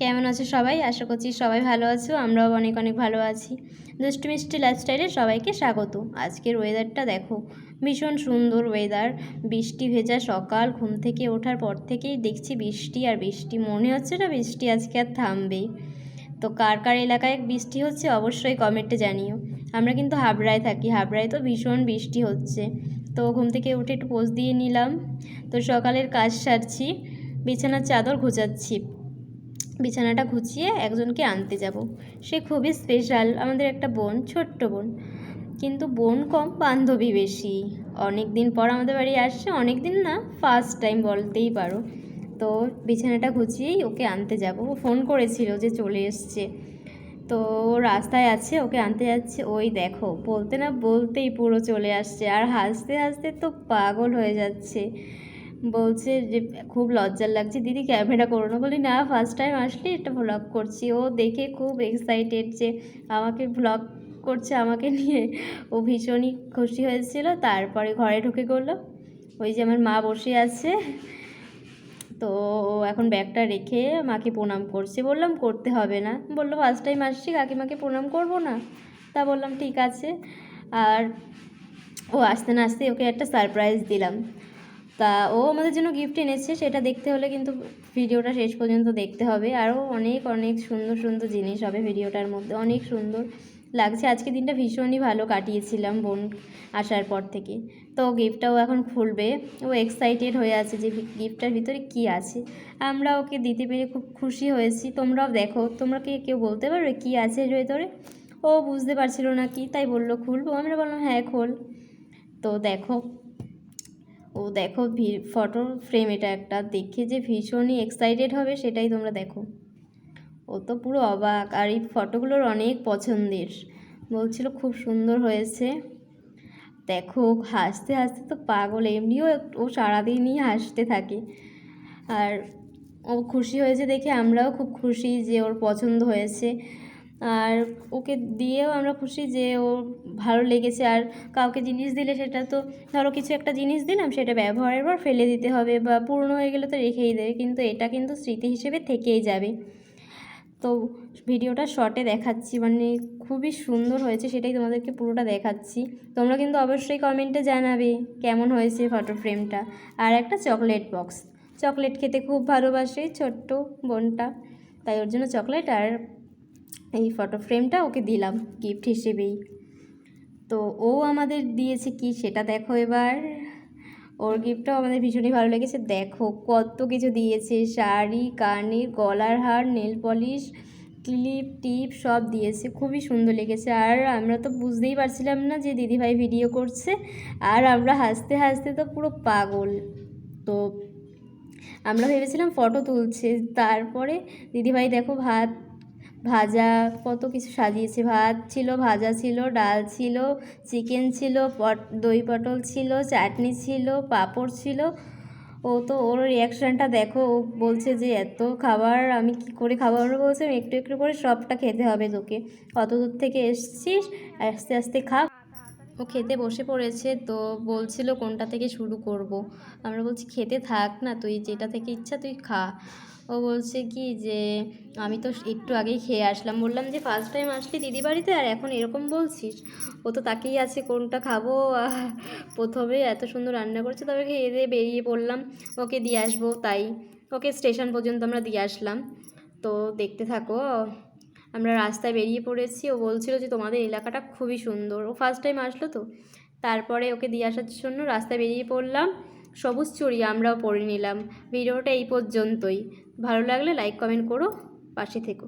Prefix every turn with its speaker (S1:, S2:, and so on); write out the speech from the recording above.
S1: কেমন আছো সবাই? আশা করছি সবাই ভালো আছো, আমরাও অনেক অনেক ভালো আছি। দুষ্টু মিষ্টি লাইফস্টাইলে সবাইকে স্বাগত। আজকের ওয়েদারটা দেখো, ভীষণ সুন্দর ওয়েদার বৃষ্টি ভেজা সকাল, ঘুম থেকে ওঠার পর থেকেই দেখছি বৃষ্টি আর বৃষ্টি। মনে হচ্ছে না বৃষ্টি আজকে আর থামবেই। তো কার কার এলাকায় বৃষ্টি হচ্ছে অবশ্যই কমেন্টে জানিও। আমরা কিন্তু হাবড়ায় থাকি, হাবড়ায় তো ভীষণ বৃষ্টি হচ্ছে। তো ঘুম থেকে উঠে একটু পোজ দিয়ে নিলাম। তো সকালের কাজ সারছি, বিছানার চাদর ঘোচাচ্ছি বিছানাটা ঘুচিয়ে একজনকে আনতে যাব। সে খুবই স্পেশাল আমাদের একটা বোন, ছোট্ট বোন। কিন্তু বোন কম, বান্ধবী বেশি। অনেক দিন পর আমাদের বাড়ি আসছে অনেক দিন না ফার্স্ট টাইম বলতেই পারো। তো বিছানাটা গুছিয়েই ওকে আনতে যাব। ও ফোন করেছিল যে চলে এসছে। তো রাস্তায় আছে, ওকে আনতে যাচ্ছে। ওই দেখো, বলতে না বলতেই পুরো চলে আসছে। আর হাসতে হাসতে তো পাগল হয়ে যাচ্ছে। বলছে যে, খুব লজ্জার লাগছে, দিদি, ক্যামেরা করো না। বলি, না ফার্স্ট টাইম আসলে, একটা ভ্লগ করছি। ও দেখে খুব এক্সাইটেড যে, আমাকে ভ্লগ করছে, আমাকে নিয়ে। ও ভীষণই খুশি হয়েছিল। তারপরে ঘরে ঢুকে গেলো। ওই যে আমার মা বসে আছে। তো ও এখন ব্যাগটা রেখে মাকে প্রণাম করছে। বললাম, করতে হবে না। বলল ফার্স্ট টাইম আসছি, কাকিমাকে প্রণাম করব না? তা বললাম, ঠিক আছে। আর ও আসতে না আসতে ওকে একটা সারপ্রাইজ দিলাম। তা ও আমাদের জন্য গিফট এনেছে, সেটা দেখতে হলে কিন্তু ভিডিওটা শেষ পর্যন্ত দেখতে হবে। আরও অনেক অনেক সুন্দর সুন্দর জিনিস হবে ভিডিওটার মধ্যে, অনেক সুন্দর লাগছে। আজকে দিনটা ভীষণই ভালো কাটিয়েছিলাম বোন আসার পর থেকে। তো গিফটটাও এখন খুলবে। ও এক্সাইটেড হয়ে আছে যে গিফটটার ভিতরে কি আছে। আমরা ওকে দিতে পেরে খুব খুশি হয়েছি। তোমরাও দেখো, তোমরা কি, কেউ বলতে পারবে কি আছে এর ভেতরে? ও বুঝতে পারছিল না কি, তাই বলল, খুলবো। আমরা বললাম হ্যাঁ খোল। তো দেখো ও দেখো ফটো ফ্রেম এটা একটা। দেখে যে ভীষণই এক্সাইটেড হবে সেটাই তোমরা দেখো। ও তো পুরো অবাক। আর এই ফটোগুলোর অনেক পছন্দের। বলছিল খুব সুন্দর হয়েছে। দেখো, হাসতে হাসতে তো পাগল। এমনিও ও সারাদিনই হাসতে থাকে। আর ও খুশি হয়েছে দেখে। আমরাও খুব খুশি যে ওর পছন্দ হয়েছে। আর ওকে দিয়েও আমরা খুশি যে ও ভালো লেগেছে। আর কাউকে জিনিস দিলে সেটা তো, ধরো কিছু একটা জিনিস দিলাম, সেটা ব্যবহারের পর ফেলে দিতে হবে বা পুরনো হয়ে গেলে তো রেখেই দেবে, কিন্তু এটা কিন্তু স্মৃতি হিসেবে থেকেই যাবে। তো ভিডিওটা শর্টে দেখাচ্ছি মানে খুবই সুন্দর হয়েছে, সেটাই তোমাদেরকে পুরোটা দেখাচ্ছি। তোমরা কিন্তু অবশ্যই কমেন্টে জানাবে কেমন হয়েছে ফটো ফ্রেমটা আর একটা চকলেট বক্স চকলেট খেতে খুব ভালোবাসে ছোট্ট বোনটা, তাই ওর জন্য চকলেট আর এই ফটো ফ্রেমটা ওকে দিলাম গিফট হিসেবেই। তো ও আমাদের দিয়েছে কি সেটা দেখো এবার। ওর গিফটটাও আমাদের ভীষণই ভালো লেগেছে। দেখো কত কিছু দিয়েছে। শাড়ি, কানের, গলার হার নেল পলিশ ক্লিপ টিপ সব দিয়েছে। খুবই সুন্দর লেগেছে। আর আমরা তো বুঝতেই পারছিলাম না যে দিদিভাই ভিডিও করছে। আর আমরা হাসতে হাসতে তো পুরো পাগল। তো আমরা ভেবেছিলাম ফটো তুলছে। তারপরে দিদিভাই দেখো ভাত ভাজা কত কিছু সাজিয়েছে। ভাত ছিল, ভাজা ছিল, ডাল ছিল, চিকেন ছিল, পট, দই পটল ছিল, চাটনি ছিল, পাঁপড় ছিল। ও তো ওর রিয়াকশানটা দেখো, ও বলছে যে, এত খাবার, আমি কি করে খাব আমরা বলছি, একটু একটু করে সবটা খেতে হবে তোকে। কত দূর থেকে এসছিস, আস্তে আস্তে খা। ও খেতে বসে পড়েছে, তো বলছিল কোনটা থেকে শুরু করব। আমরা বলছি, খেতে থাক না, তুই যেটা থেকে ইচ্ছা তুই খা। ও বলছে কি যে, আমি তো একটু আগেই খেয়ে আসলাম। বললাম যে ফার্স্ট টাইম আসলি দিদি বাড়িতে? আর এখন এরকম বলছিস? ও তো তাকেই আছে, কোনটা খাব? প্রথমে এত সুন্দর রান্না করছে, তবে খেয়ে দিয়ে বেরিয়ে পড়লাম। ওকে দিয়ে আসব, তাই। ওকে স্টেশন পর্যন্ত আমরা দিয়ে আসলাম। তো দেখতে থাকো, আমরা রাস্তায় বেরিয়ে পড়েছি। ও বলছিল যে, তোমাদের এলাকাটা খুবই সুন্দর। ও ফার্স্ট টাইম আসলো তো। তারপরে ওকে দিয়ে আসার জন্য রাস্তায় বেরিয়ে পড়লাম। সবুজ চুড়ি আমরাও পরে নিলাম। ভিডিওটা এই পর্যন্তই। ভালো লাগলে লাইক কমেন্ট করো, পাশে থেকো।